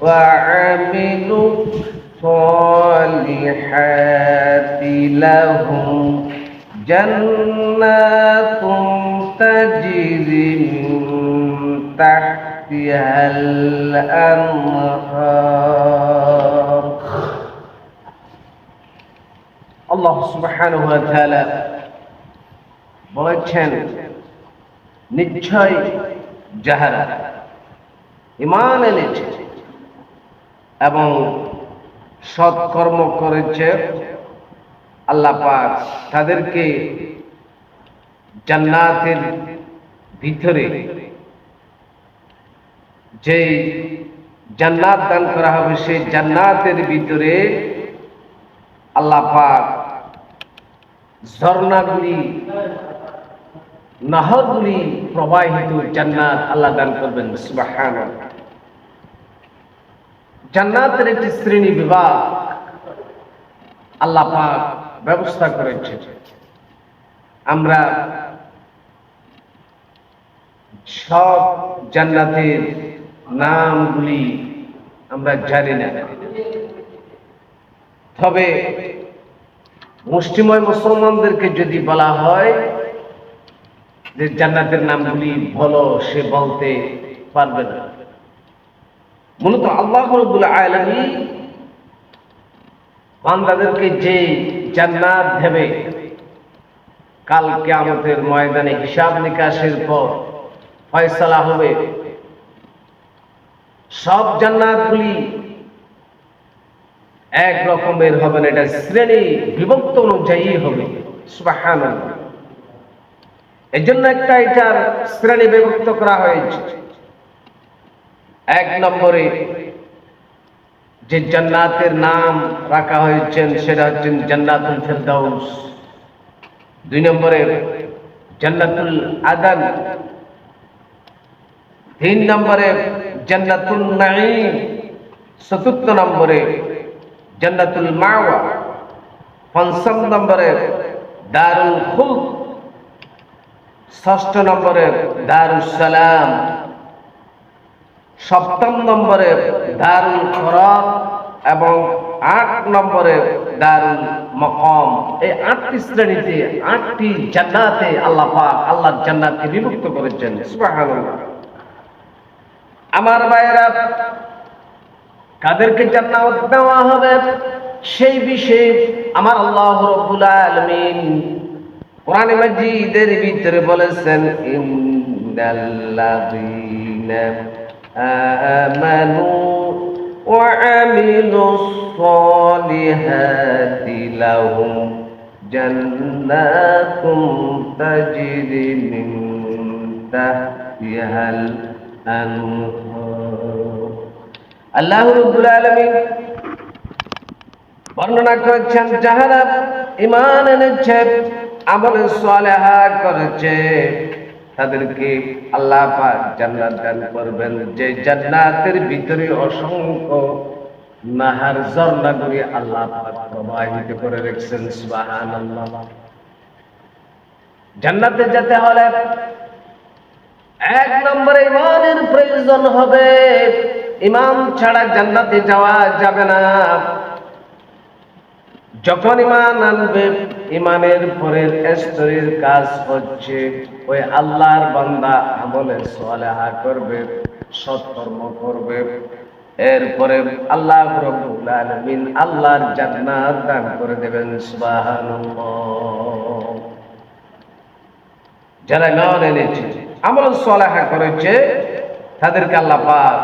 وعملوا الصالحات لهم جنات تجري من تحتها الأنهار আল্লাহ সুবহানাহু ওয়া তাআলা বলেছেন নিশ্চয় যাহারা ইমান এনেছে এবং সৎকর্ম করেছে আল্লাহ পাক তাদেরকে জান্নাতের ভিতরে যে জান্নাত দান করা হবে, সেই জান্নাতের ভিতরে আল্লাহ পাক ঝর্ণাগুলি, নহরগুলি প্রবাহিত জান্নাত আল্লাহ দান করবেন। সুবহানাল্লাহ। জান্নাতের একটি শ্রেণি বিভাগ আল্লাহ পাক ব্যবস্থা করেছে। আমরা সব জান্নাতের নামগুলি আমরা জানি না। তবে মুষ্টিময় মুসলমানদেরকে যদি বলা হয় যে জান্নাতের নামগুলি বলো, সে বলতে পারবে না। মূলত আল্লাহ রব্বুল বান্দাদেরকে যে জান্নাত দেবে কালকে আমাদের ময়দানে হিসাব নিকাশের পর ফয়সালা হবে। সব জান্নাতগুলি এক রকমের হবে না, এটা শ্রেণি বিভক্ত অনুযায়ী হবে। সুবাহান এই জন্য একটা এটার শ্রেণি বিভক্ত করা হয়েছে। এক নম্বরে যে জান্নাতের নাম রাখা হয়েছেন সেটা হচ্ছেন জান্নাতুল ফেরদাউস। দুই নম্বরে জান্নাতুল আদান। তিন নম্বরে জান্নাতুল নাঈম। চতুর্থ নম্বরে জান্নাতুল মাওয়া। পঞ্চম নম্বরে দারুল খুল ষষ্ঠ নম্বরে দারুল সালাম। সপ্তম নম্বরে দারুল খরক এবং আট নম্বরে দারুল মকম। এই আটটি শ্রেণীতে, আটটি জান্নাতে আল্লাহ পাক আল্লাহর জান্নাতকে বিভক্ত করেছেন। আমার ভাইয়েরা, কাদেরকে জান্নাত দেওয়া হবে? সেই বিষয়ে আমার আল্লাহ রব্বুল আলামিন কোরআন মাজিদের ভিতরে বলেছেন ইন্নাল্লাযীনা আমানু وعملوا الصالحات لهم جنات تجري من تحتها الأنهار আল্লাহ রব্বুল আলামিন বর্ণনা করেছেন যাহারা ইমান এনেছে আমল সালেহা করেছে তাদেরকে আল্লাহ পাক জান্নাত দান করবেন। যে জান্নাতের ভিতরে অসংখ্য নাহার ঝর্ণাগুলি আল্লাহ পাক প্রবাহিত করে রেখেছেন, সুবহানাল্লাহ। জান্নাতে যেতে হলে এক নম্বরে ইমানের প্রয়োজন হবে। ইমাম ছাড়া জান্নাতে যাওয়া যাবে না। যখন ইমান আনবে ইমানের পরের স্তরের কাজ হচ্ছে ওই আল্লাহর বান্দা আমলে সালেহা করবে সৎকর্ম করবে। এরপরে আল্লাহ রব্বুল আলামিন আল্লাহর জান্নাত দান করে দেবেন, সুবহানাল্লাহ। যারা ইমান এনেছে, আমল সালেহা করেছে, তাদেরকে আল্লাহ পাক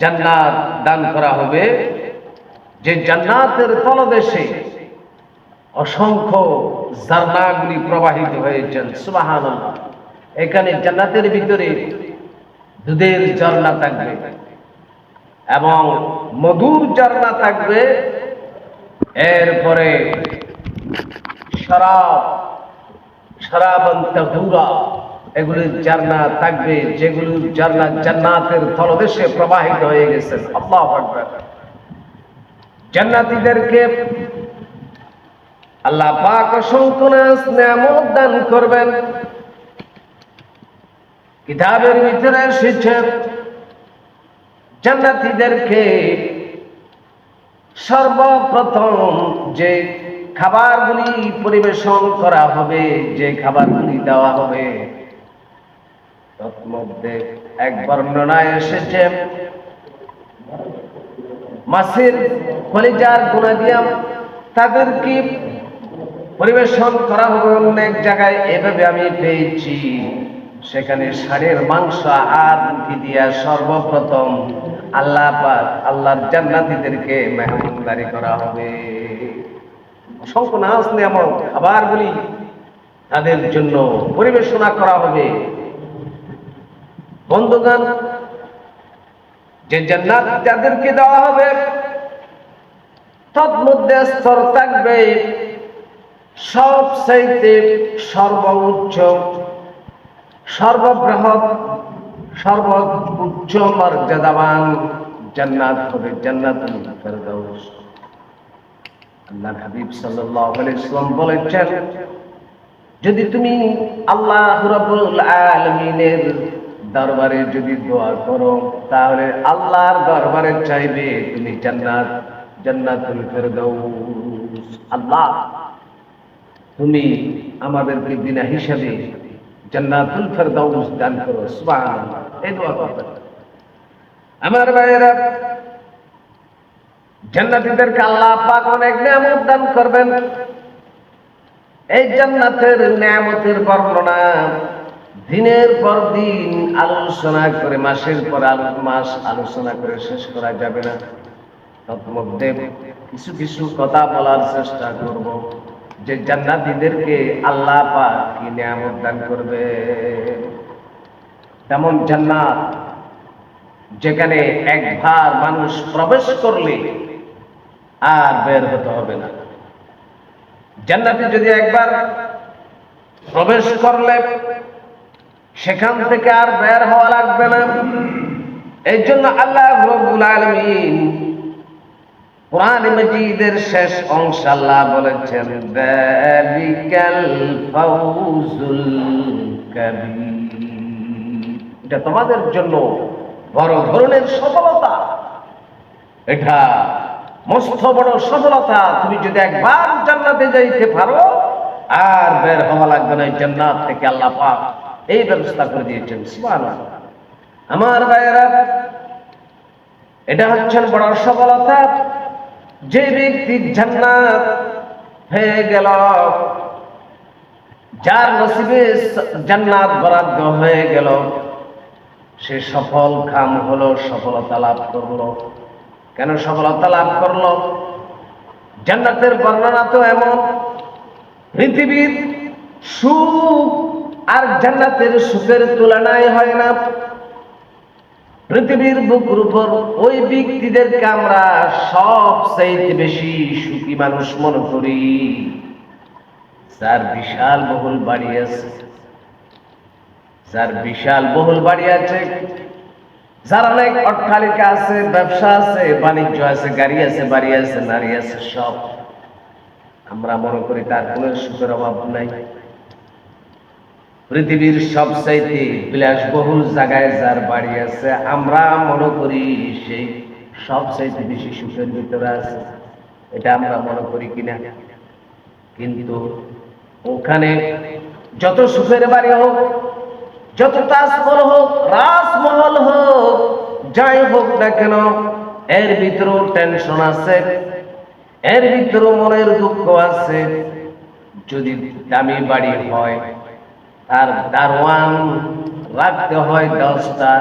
জান্নাত দান করা হবে। যে জান্নাতের তলদেশে অসংখ্য জান্নাগুলি প্রবাহিত হয়েছেন, সুবহানাল্লাহ। এখানে জান্নাতের ভিতরে দুধের ঝর্ণা থাকবে এবং মধুর ঝর্ণা থাকবে। এরপরে শরাব শরাবন্তহুরা এগুলির ঝর্ণা থাকবে যেগুলি ঝর্ণা জান্নাতের তলদেশে প্রবাহিত হয়ে গেছে। আল্লাহ জান্নাতীদেরকে আল্লাহ পাক অসংখ্য নিয়ামত দান করবেন। কিতাবের ভিতরে এসেছে সর্বপ্রথম যে খাবারগুলি পরিবেশন করা হবে, যে খাবারগুলি দেওয়া হবে তন্মধ্যে এক বর্ণনায় এসেছে। মাছের কলিজার গুণা দিয়া তাদেরকে পরিবেশন করা হবে অন্য এক জায়গায়। এভাবে আমি পেয়েছি। সেখানে ষাঁড়ের মাংস আর মুখি দিয়া সর্বপ্রথম আল্লাহ পাক আল্লাহর জান্নাতীদেরকে মেহমানদারি করা হবে। অসংখ্য নাচ নিয়ামক খাবারগুলি তাদের জন্য পরিবেশনা করা হবে। বন্ধুগান যে জান্নাত যাদেরকে দেওয়া হবে তন্মধ্যে স্তর থাকবে সবচাইতে সর্বোচ্চ, সর্ববৃহৎ, সর্বোচ্চ মর্যাদাবান জান্নাত হবে জান্নাতুল ফেরদাউস। আল্লাহর হাবিব সাল্লাল্লাহু আলাইহি সাল্লাম বলেছেন, যদি তুমি আল্লাহ রাব্বুল আলামিনের দরবারে যদি দোয়া করো তাহলে আল্লাহর দরবারে চাইবে তুমি জান্নাত, জান্নাতুল ফেরদাউস। আল্লাহ, তুমি আমাদেরকে বিনা হিসাবে জান্নাতুল ফেরদাউস দান করো, সুবহানাল্লাহ। এই দোয়া আমার ভাইয়েরা, জান্নাতীদেরকে আল্লাহ পাক অনেক নিয়ামত দান করবেন। এই জান্নাতের নিয়ামতের বর্ণনা দিনের পর দিন আলোচনা করে, মাসের পর মাস আলোচনা করে শেষ করা যাবে না। তন্মধ্যে কিছু কিছু কথা বলার চেষ্টা করব, যে জান্নাতীদেরকে আল্লাহ পাক কি নিয়ামত দান করবে। তেমন জান্নাত যেখানে একবার মানুষ প্রবেশ করলে আর বের হতে হবে না। জান্নাতে যদি একবার প্রবেশ করলে সেখান থেকে আর বের হওয়া লাগবে না। এই জন্য আল্লাহ রব্বুল আলমিন কোরআন মজিদের শেষ অংশ আল্লাহ বলেছেন এটা তোমাদের জন্য বড় ধরনের সফলতা। এটা মস্ত বড় সফলতা। তুমি যদি একবার জান্নাতে যাইতে পারো, আর বের হওয়া লাগবে না জান্নাত থেকে আল্লাহ পাক এই ব্যবস্থা করে দিয়েছেন আমার ভাইয়েরা, এটা হচ্ছেন বড় সফলতা। যে ব্যক্তি জান্নাত হয়ে গেল, যার নসিবে জান্নাত বরাদ্দ হয়ে গেল, সে সফল কাম হলো, সফলতা লাভ করল। কেন সফলতা লাভ করল? জান্নাতের বর্ণনা তো এমন, পৃথিবীর সুখ আর জান্নাতের সুখের তুলনায় হয় না। পৃথিবীর বুকুর উপর ওই ব্যক্তিদেরকে আমরা সব চাইতে বেশি সুখী মানুষ মনে করি। যার বিশাল বহুল বাড়ি আছে, যার বিশাল বহুল বাড়ি আছে, যার অনেক অট্টালিকা আছে, ব্যবসা আছে, বাণিজ্য আছে, গাড়ি আছে, বাড়ি আছে, নারী আছে, সব। আমরা মনে করি তার কোনো সুখের অভাব নাই। পৃথিবীর সবচাইতে বিলাসবহুল জায়গায় যার বাড়ি আছে, আমরা মনে করি সেই সবচাইতে বেশি সুখের ভিতরে আছে। এটা আমরা মনে করি কিনা? কিন্তু ওখানে যত সুখের বাড়ি হোক, যত তাজমহল হোক, রাজমহল হোক, যাই হোক না কেন, এর ভিতরেও টেনশন আছে, এর ভিতরেও মনের দুঃখ আছে। যদি দামি বাড়ি হয় তার দারোয়ান রাখতে হয় দশটা।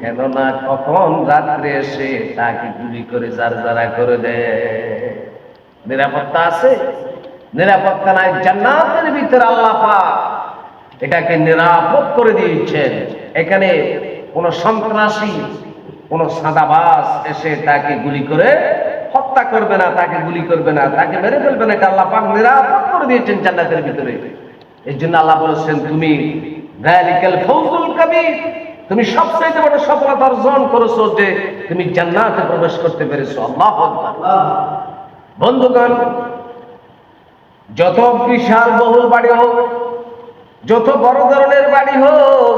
কেননা কখন রাত্রে এসে তাকে গুলি করে যার যারা করে দেয়। নিরাপত্তা আছে? নিরাপত্তা নাই, জান্নাতের ভিতরে আল্লাহ এটাকে নিরাপদ করে দিয়েছেন। এখানে কোন সন্ত্রাসী, কোন সাদাবাস এসে তাকে গুলি করে হত্যা করবে না, তাকে গুলি করবে না, তাকে মেরে ফেলবে না। এটা আল্লাহ পাক নিরাপদ করে দিয়েছেন জান্নাতের ভিতরে। এই জন্য আল্লাহ বলেছেন, তুমি তুমি সবচেয়ে বড় সফলতা অর্জন করেছ যে তুমি জান্নাতে প্রবেশ করতে পেরেছ। আল্লাহ বন্ধুগণ, যত বিশাল বহুল বাড়ি হোক, যত বড় ধরনের বাড়ি হোক,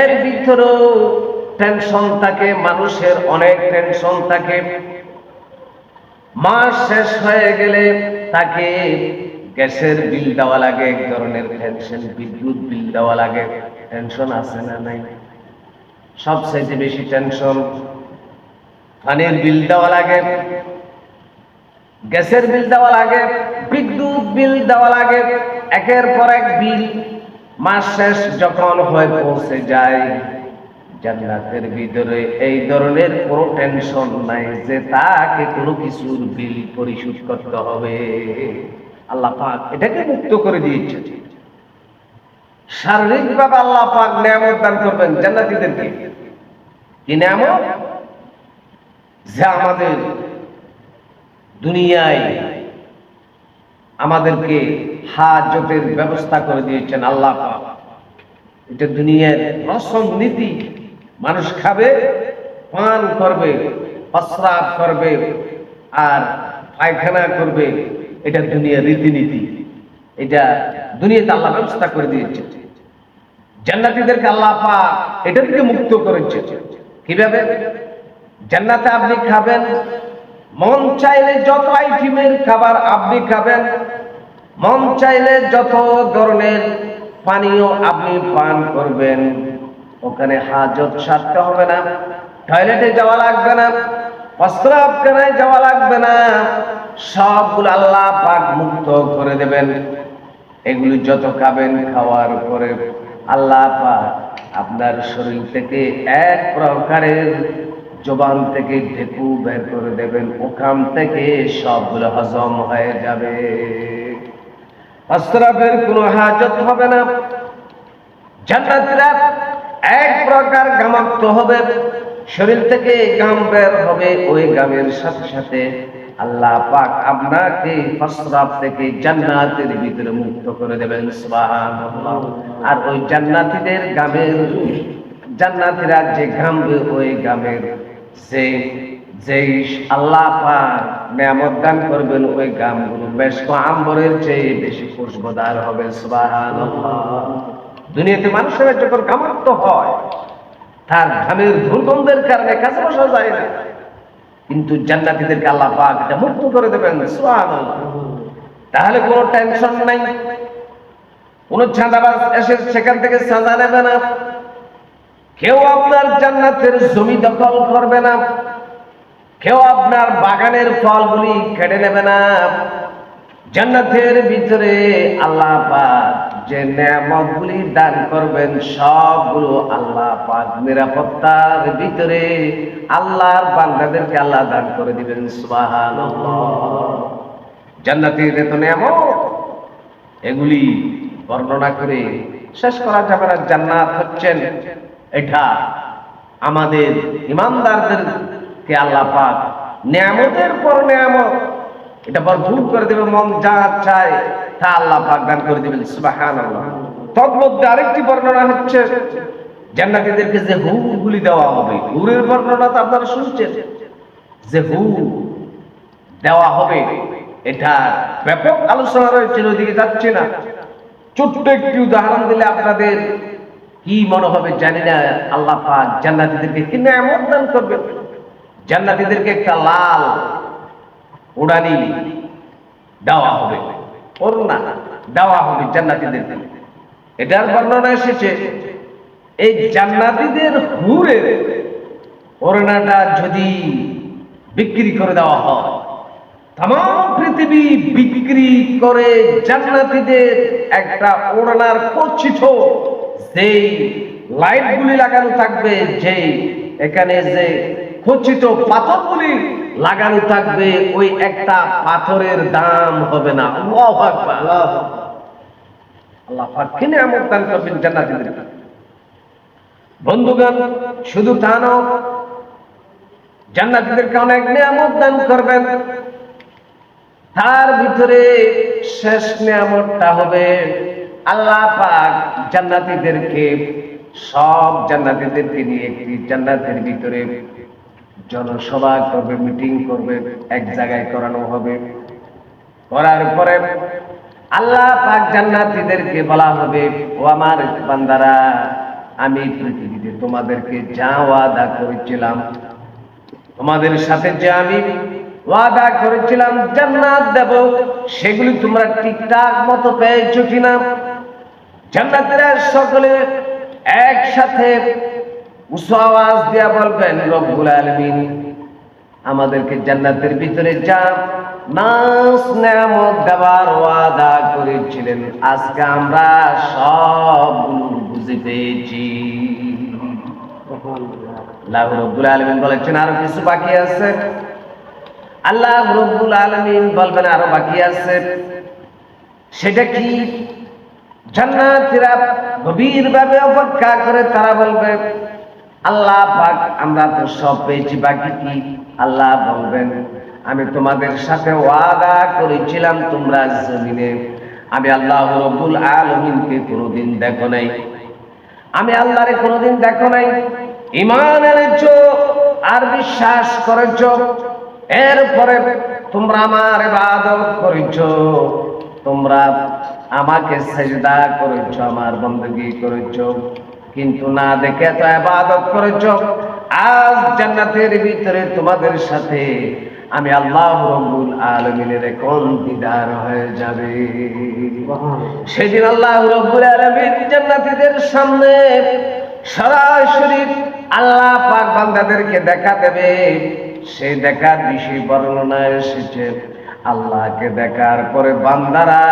এর ভিতরেও টেনশন থাকে, মানুষের অনেক টেনশন থাকে। মাস শেষ হয়ে গেলে তাকে গ্যাসের বিল দেওয়া লাগে, এক ধরনের টেনশন বিদ্যুৎ বিল দেওয়া লাগে। টেনশন আছে না নাই? সবচাইতে বেশি টেনশন পানির বিল দেওয়া লাগে, গ্যাসের বিল দেওয়া লাগে, বিদ্যুৎ বিল দেওয়া লাগে। একের পর এক বিল মাস শেষ যখন হয়ে পৌঁছে যায়, জান্নাতের ভিতরে এই ধরনের কোনো টেনশন নাই যে তাকে কোনো কিছুর বিল পরিশোধ করতে হবে। আল্লাহ পাক এটাকে মুক্ত করে দিয়েছে। শারীরিকভাবে আল্লাহ পাক নিয়ামত দান করবেন জান্নাতীদেরকে। কি নিয়ামত? যে আমাদের দুনিয়ায় আমাদেরকে হাজতের ব্যবস্থা করে দিয়েছেন আল্লাহ পাক। এটা দুনিয়ার রসম নীতি। মানুষ খাবে, পান করবে, প্রস্রাব করবে, আর পায়খানা করবে এটা দুনিয়ার রীতিনীতি। এটা দুনিয়াতে আল্লাহ ব্যবস্থা করে দিয়েছে। জান্নাতীদেরকে আল্লাহ পাক এটা থেকে মুক্ত করেছে। কীভাবে? জান্নাতে আপনি খাবেন, মন চাইলে যত আইটেমের খাবার আপনি খাবেন, মন চাইলে যত ধরনের পানীয় আপনি পান করবেন, ওখানে হাজত সারতে হবে না, টয়লেটে যাওয়া লাগবে না বস্ত্রাবখানায় যাওয়া লাগবে না। সবগুলো আল্লাহ পাক মুক্ত করে দেবেন। এগুলি যত খাবেন খাওয়ার পরে আল্লাহ পাক আপনার শরীর থেকে এক প্রকারের জবান থেকে ঢেকু বের করে দেবেন। ওখান থেকে সবগুলো হজম হয়ে যাবে। অস্ত্রাবের কোনো হাজত হবে না। জান্নাতীরা এক প্রকার গামাক্ত হবে। শরীর থেকে গাম বের হবে। ওই গামের সাথে সাথে আল্লাহ পাক আপনাকে প্রস্রাব থেকে জান্নাতের ভিতরে মুক্ত করে দেবেন আর ওই জান্নাতীদের গামের জান্নাতীরা যে ঘামবে ওই গামের যেই আল্লাহ পাক নিয়ামত দান করবেন, ওই গামগুলো বেশ আম্বরের চেয়ে বেশি হবে দুনিয়াতে মানুষের যখন কামাত্ম হয়, তার ঘামের দুর্গন্ধের কারণে কাছে বসা যায় না। কিন্তু জান্নাতীদেরকে আল্লাহ পাক এটা মুক্ত করে দেবেন তাহলে কোনো টেনশন নাই। কোনো চাঁদাবাজ এসে সেখান থেকে চাঁদা নেবে না। কেউ আপনার জান্নাতের জমি দখল করবে না। কেউ আপনার বাগানের ফলগুলি কেড়ে নেবে না। জান্নাতের ভিতরে আল্লাহ পাক যে নিয়ামতগুলি দান করবেন, সবগুলো আল্লাহ পাক নিরাপত্তার ভিতরে আল্লাহর বান্দাদেরকে আল্লাহ দান করে দিবেন জান্নাতের এত নিয়ামত, এগুলি বর্ণনা করে শেষ করা যাবে না, জান্নাত হচ্ছেন এটা আমাদের ইমানদারদেরকে আল্লাহ পাক নিয়ামতের পর নিয়ামত এটা ভরপুর করে দেবে, মন যা চায় তা আল্লাহ পাক দান করে দেবেন, সুবহানাল্লাহ। তন্মধ্যে আরেকটি বর্ণনা হচ্ছে, জান্নাতীদেরকে যে হুগুলি দেওয়া হবে, হুরের বর্ণনা তো আপনারা শুনছেন যে হু দেওয়া হবে, এটা ব্যাপক আলোচনা রয়েছে ওইদিকে যাচ্ছে না। ছোট্ট একটি উদাহরণ দিলে আপনাদের কি মনে হবে জানি না, আল্লাহ জান্নাতীদেরকে কি নিয়ামত দান করবে জান্নাতীদেরকে একটা লাল উড়ানি দেওয়া হবে। করুণা দেওয়া হবে জান্নাতীদেরকে এটার বর্ণনা এসেছে, এই জান্নাতীদের হুরের ওড়নাটা যদি বিক্রি করে দেওয়া হয় তাম পৃথিবী বিক্রি করে জান্নাতীদের একটা ওড়নার কচ্ছিত যেই লাইটগুলি লাগানো থাকবে, যেই এখানে যে খচিত পাথরগুলি লাগানো থাকবে, ওই একটা পাথরের দাম হবে না। বন্ধুগণ, শুধু তা নয়, জান্নাতীদেরকে অনেক নিয়ামত দান করবেন। তার ভিতরে শেষ নিয়ামতটা হবে, আল্লাহ পাক জান্নাতীদেরকে সব জান্নাতীদেরকে নিয়ে একটি জান্নাতের ভিতরে জনসভা করবে, মিটিং করবে, এক জায়গায় করানো হবে। করার পরে আল্লাহ পাক জান্নাতীদেরকে বলা হবে, ও আমার বান্দারা, আমি পৃথিবীতে তোমাদেরকে যা ওয়াদা করেছিলাম, তোমাদের সাথে যে আমি ওয়াদা করেছিলাম, জান্নাত দেব, সেগুলি তোমরা ঠিকঠাক মতো পেয়েছ কিনা? জান্নাতেরা সকলে একসাথে উঁচু আওয়াজ দিয়া বলবেন, রব্বুল আলমিন, আমাদেরকে জান্নাতের ভিতরে যা নাস নেয়ামত দেওয়ার ওয়াদা করেছিলেন, আজকে আমরা সবগুলো বুঝে পেয়েছি। আল্লাহ রব্বুল আলমিন বলেছেন, আরও কিছু বাকি আছে? আল্লাহ রব্বুল আলমিন বলবেন, আরও বাকি আছে। সেটা কি? জান্নাতীরা গভীর ভাবে অপেক্ষা করে তারা বলবে আল্লাহ পাক, আমরা তো সব পেয়েছি, বাকি কি? আল্লাহ বলবেন, আমি তোমাদের সাথে ওয়াদা করেছিলাম তোমরা জমিনে। আমি আল্লাহ রব্বুল আলমিনকে কোনোদিন দেখো নাই। আমি আল্লাহরে কোনোদিন দেখো নাই। ইমান এনেছ আর বিশ্বাস করেছ, এরপরে তোমরা আমার ইবাদত করেছ। তোমরা আমাকে সেজদা করেছ, আমার বন্দগি করেছ। কিন্তু না দেখে তো ইবাদত করেছ। আজ জান্নাতের ভিতরে তোমাদের সাথে আমি আল্লাহ রব্বুল আলমিনের কোন দিদার হয়ে যাবে। সেদিন আল্লাহ রব্বুল আলমিন জান্নাতীদের সামনে সরাসরি আল্লাহ পাক বান্দাদেরকে দেখা দেবে। সেই দেখার বিষয় বর্ণনা এসেছে। আল্লাহকে দেখার পরে বান্দারা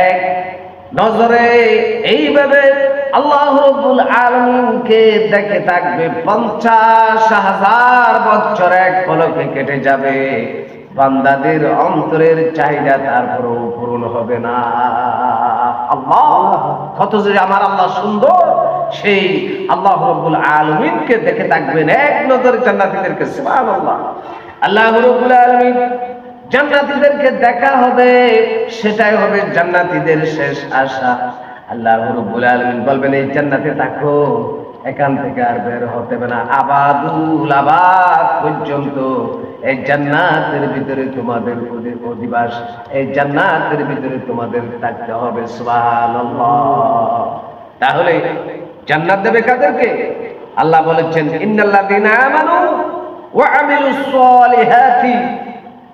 এক নজরে এইভাবে আল্লাহ রব্বুল আলমিনকে দেখে থাকবে পঞ্চাশ হাজার বছর এক পলকে কেটে যাবে। বান্দাদের অন্তরের চাহিদা তারপরেও পূরণ হবে না। আল্লাহ, কত যে আমার আল্লাহ সুন্দর। সেই আল্লাহ রব্বুল আলমিনকে দেখে থাকবেন এক নজরে জান্নাতীদেরকে, সুবহানাল্লাহ। আল্লাহ আল্লাহ রব্বুল আলমিন জান্নাতীদেরকে দেখা হবে, সেটাই হবে জান্নাতীদের শেষ আশা। আল্লাহ রব্বুল আলমিন বলবেন, এই জান্নাতে থাকো, এখান থেকে আর বের হতে না। আবাদুল আবাদ পর্যন্ত, এই জান্নাতের ভিতরে তোমাদের অধি- অধিবাস, এই জান্নাতের ভিতরে তোমাদের থাকতে হবে তাহলে জান্নাত দেবে কাদেরকে? আল্লাহ বলেছেন, ইন্নাল্লাযীনা আমানু ওয়া আমিলুস সালিহাতি,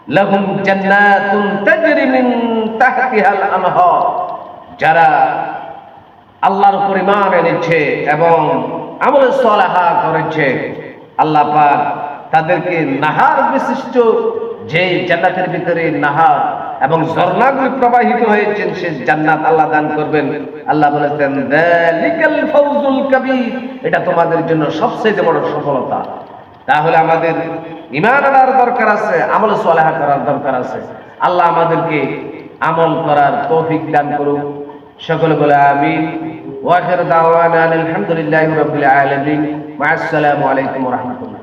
লাহুম জান্নাতুন তাজরি মিন তাহতিহাল আনহার যারা আল্লাহর উপর ঈমান এনেছে এবং আমল সলাহা করেছে। আল্লাহ পাক তাদেরকে নাহার বিশিষ্ট যে জান্নাতের ভিতরে নাহার এবং ঝর্ণাগুলি প্রবাহিত হয়েছেন সে জান্নাত আল্লাহ দান করবেন। আল্লাহ বলেছেন এটা তোমাদের জন্য সবচেয়ে বড় সফলতা। তাহলে আমাদের ইমান আনার দরকার আছে, আমল সলাহা করার দরকার আছে। আল্লাহ আমাদেরকে আমল করার তৌফিক দান করুক। সকলে বলে, আমিন। وآخر دعوانا أن الحمد لله رب العالمين. مع السلام عليكم ورحمة الله.